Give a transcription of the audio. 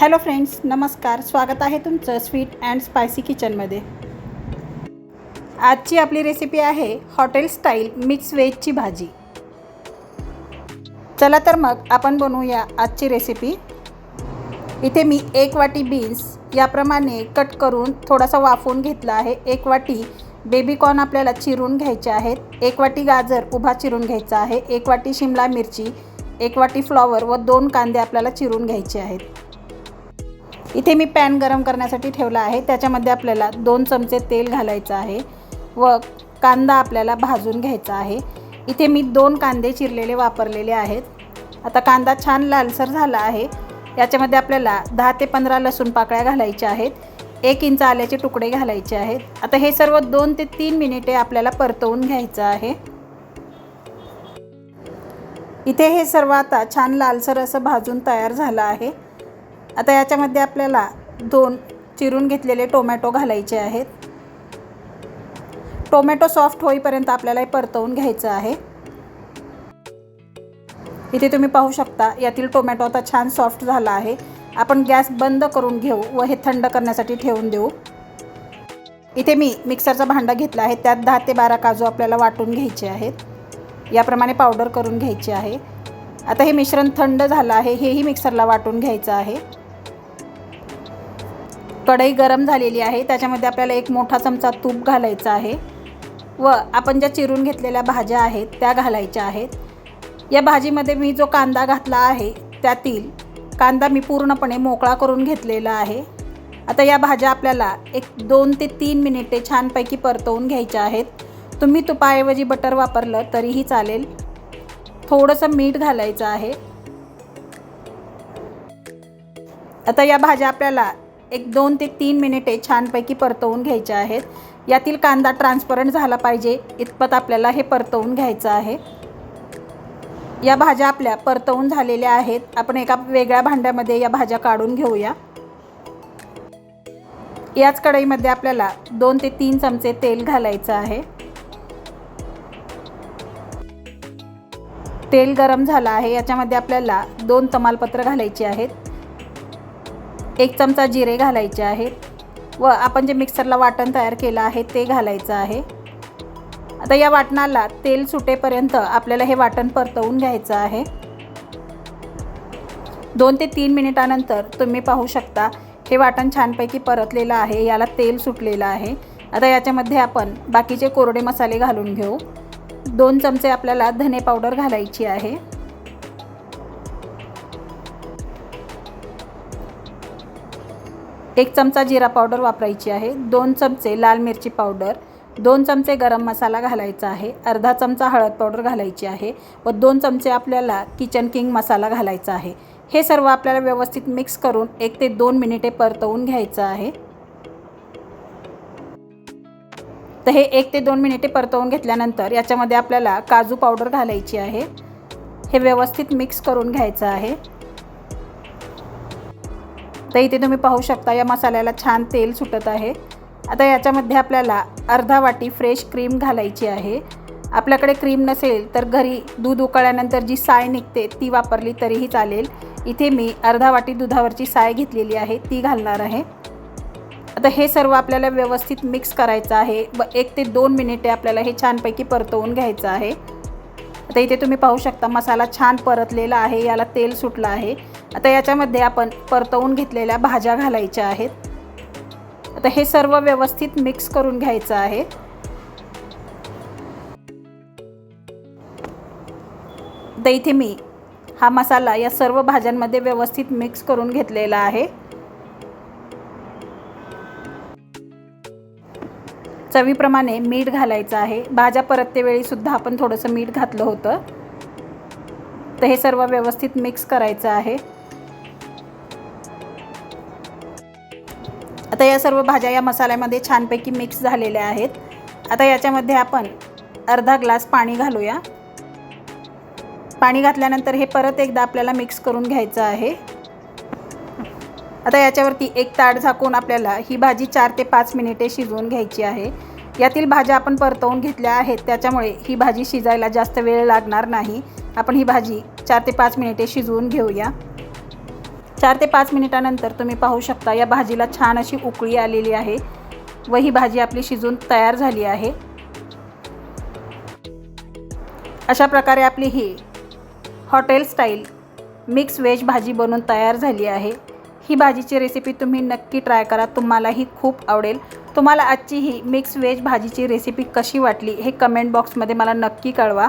Hello friends नमस्कार. स्वागत आहे तुमचं स्वीट अँड स्पायसी किचनमध्ये. आजची आपली रेसिपी आहे हॉटेल स्टाईल मिक्स व्हेजची भाजी. चला तर मग आपण बनवूया आजची रेसिपी इथे मी एक वाटी बीन्स याप्रमाणे कट करून थोडासा वाफवून घेतला आहे. एक वाटी बेबीकॉर्न आपल्याला चिरून घ्यायचे आहेत. एक वाटी गाजर उभा चिरून घ्यायचा आहे. एक वाटी शिमला मिरची एक वाटी फ्लॉवर व दोन कांदे आपल्याला चिरून घ्यायचे आहेत. इथे मी पॅन गरम करण्यासाठी ठेवला आहे. त्याच्यामध्ये आपल्याला दोन चमचे तेल घालायचं आहे व कांदा आपल्याला भाजून घ्यायचा आहे. इथे मी दोन कांदे चिरलेले वापरलेले आहेत. आता कांदा छान लालसर झाला आहे. याच्यामध्ये आपल्याला दहा ते पंधरा लसूण पाकळ्या घालायच्या आहेत. एक इंच आल्याचे तुकडे घालायचे आहेत. आता हे सर्व दोन ते तीन मिनिटे आपल्याला परतवून घ्यायचं आहे. इथे हे सर्व आता छान लालसर असं भाजून तयार झालं आहे. आता याच्यामध्ये आपल्याला दोन चिरून घेतलेले टोमॅटो घालायचे आहेत. टोमॅटो सॉफ्ट होईपर्यंत आपल्याला हे परतवून घ्यायचं आहे. इथे तुम्ही पाहू शकता यातील टोमॅटो आता छान सॉफ्ट झाला आहे. आपण गॅस बंद करून घेऊ व हे थंड करण्यासाठी ठेवून देऊ. इथे मी मिक्सरचा भांडा घेतला आहे त्यात दहा ते बारा काजू आपल्याला वाटून घ्यायचे आहेत. याप्रमाणे पावडर करून घ्यायची आहे. आता हे मिश्रण थंड झालं आहे हेही मिक्सरला वाटून घ्यायचं आहे. कढई गरम झालेली आहे. त्याच्यामध्ये आपल्याला एक मोठा चमचा तूप घालायचा आहे. व आपण ज्या चिरून घेतलेल्या भाज्या आहेत त्या घालायच्या आहेत. या भाजीमध्ये मी जो कांदा घातला आहे त्यातील कांदा मी पूर्णपणे मोकळा करून घेतलेला आहे. आता या भाज्या आपल्याला एक दोन ते तीन मिनिटे छानपैकी परतवून घ्यायच्या आहेत. तुम्ही तुपाऐवजी बटर वापरलं तरीही चालेल. थोडंसं मीठ घालायचं आहे. आता या भाज्या आपल्याला एक दोन ते तीन मिनिटे छानपैकी परतवून घ्यायचे आहेत. यातील कांदा ट्रान्सपरंट झाला पाहिजे. इतपत आपल्याला हे परतवून घ्यायचं आहे. या भाज्या आपल्या परतवून झालेल्या आहेत. आपण एका वेगळ्या भांड्यामध्ये या भाज्या काढून घेऊया. याच कढईमध्ये आपल्याला दोन ते तीन चमचे तेल घालायचं आहे. तेल गरम झालं आहे. याच्यामध्ये आपल्याला दोन तमालपत्र घालायची आहेत. एक चमचा जिरे घालायचे आहेत व आपण जे मिक्सरला वाटण तयार केलं आहे ते घालायचं आहे. आता या वाटणाला तेल सुटेपर्यंत आपल्याला हे वाटण परतवून घ्यायचं आहे. दोन ते तीन मिनिटानंतर तुम्ही पाहू शकता हे वाटण छानपैकी परतलेलं आहे याला तेल सुटलेलं आहे. आता याच्यामध्ये आपण बाकीचे कोरडे मसाले घालून घेऊ. दोन चमचे आपल्याला धने पावडर घालायची आहे. एक चमचा जिरा पावडर वापरायची आहे दोन चमचे लाल मिरची पावडर दोन चमचे गरम मसाला घालायचा आहे अर्धा चमचा हळद पावडर घालायची आहे व दोन चमचे आपल्याला किचन किंग मसाला घालायचा आहे. हे सर्व आपल्याला व्यवस्थित मिक्स करून एक ते दोन मिनिटे परतवून घ्यायचं आहे. तर हे एक ते दोन मिनिटे परतवून घेतल्यानंतर याच्यामध्ये आपल्याला काजू पावडर घालायची आहे. हे व्यवस्थित मिक्स करून घ्यायचं आहे. तर इथे तुम्ही पाहू शकता या मसाल्याला छान तेल सुटत आहे. आता याच्यामध्ये आपल्याला अर्धा वाटी फ्रेश क्रीम घालायची आहे. आपल्याकडे क्रीम नसेल तर घरी दूध उकळल्यानंतर जी साय निघते ती वापरली तरीही चालेल. इथे मी अर्धा वाटी दुधावरची साय घेतलेली आहे ती घालणार आहे. आता हे सर्व आपल्याला व्यवस्थित मिक्स करायचं आहे व एक ते दोन मिनिटे आपल्याला हे छानपैकी परतवून घ्यायचं आहे. आता इथे तुम्ही पाहू शकता मसाला छान परतलेला आहे याला तेल सुटलं आहे. आता याच्यामध्ये आपण परतवून घेतलेल्या भाज्या घालायच्या आहेत. आता हे सर्व व्यवस्थित मिक्स करून घ्यायचं आहे. तर इथे मी हा मसाला या सर्व भाज्यांमध्ये व्यवस्थित मिक्स करून घेतलेला आहे. चवीप्रमाणे मीठ घालायचं आहे. भाज्या परततेवेळी सुद्धा आपण थोडंसं मीठ घातलं होतं. तर हे सर्व व्यवस्थित मिक्स करायचं आहे. आता या सर्व भाज्या या मसाल्यामध्ये छानपैकी मिक्स झालेल्या आहेत. आता याच्यामध्ये आपण अर्धा ग्लास पाणी घालूया. पाणी घातल्यानंतर हे परत एकदा आपल्याला मिक्स करून घ्यायचं आहे. आता याच्यावरती एक ताट झाकून आपल्याला ही भाजी चार ते पाच मिनिटे शिजवून घ्यायची आहे. यातील भाज्या आपण परतवून घेतल्या आहेत त्याच्यामुळे ही भाजी शिजायला जास्त वेळ लागणार नाही. आपण ही भाजी चार ते पाच मिनिटे शिजवून घेऊया. चार ते पाच मिनिटानंतर तुम्ही पाहू शकता या भाजीला छान अशी उकळी आलेली आहे. व ही भाजी आपली शिजून तयार झाली आहे. अशा प्रकारे आपली ही हॉटेल स्टाईल मिक्स व्हेज भाजी बनवून तयार झाली आहे. ही भाजीची रेसिपी तुम्ही नक्की ट्राय करा. तुम्हालाही खूप आवडेल. तुम्हाला आजची ही मिक्स व्हेज भाजीची रेसिपी कशी वाटली हे कमेंट बॉक्समध्ये मला नक्की कळवा.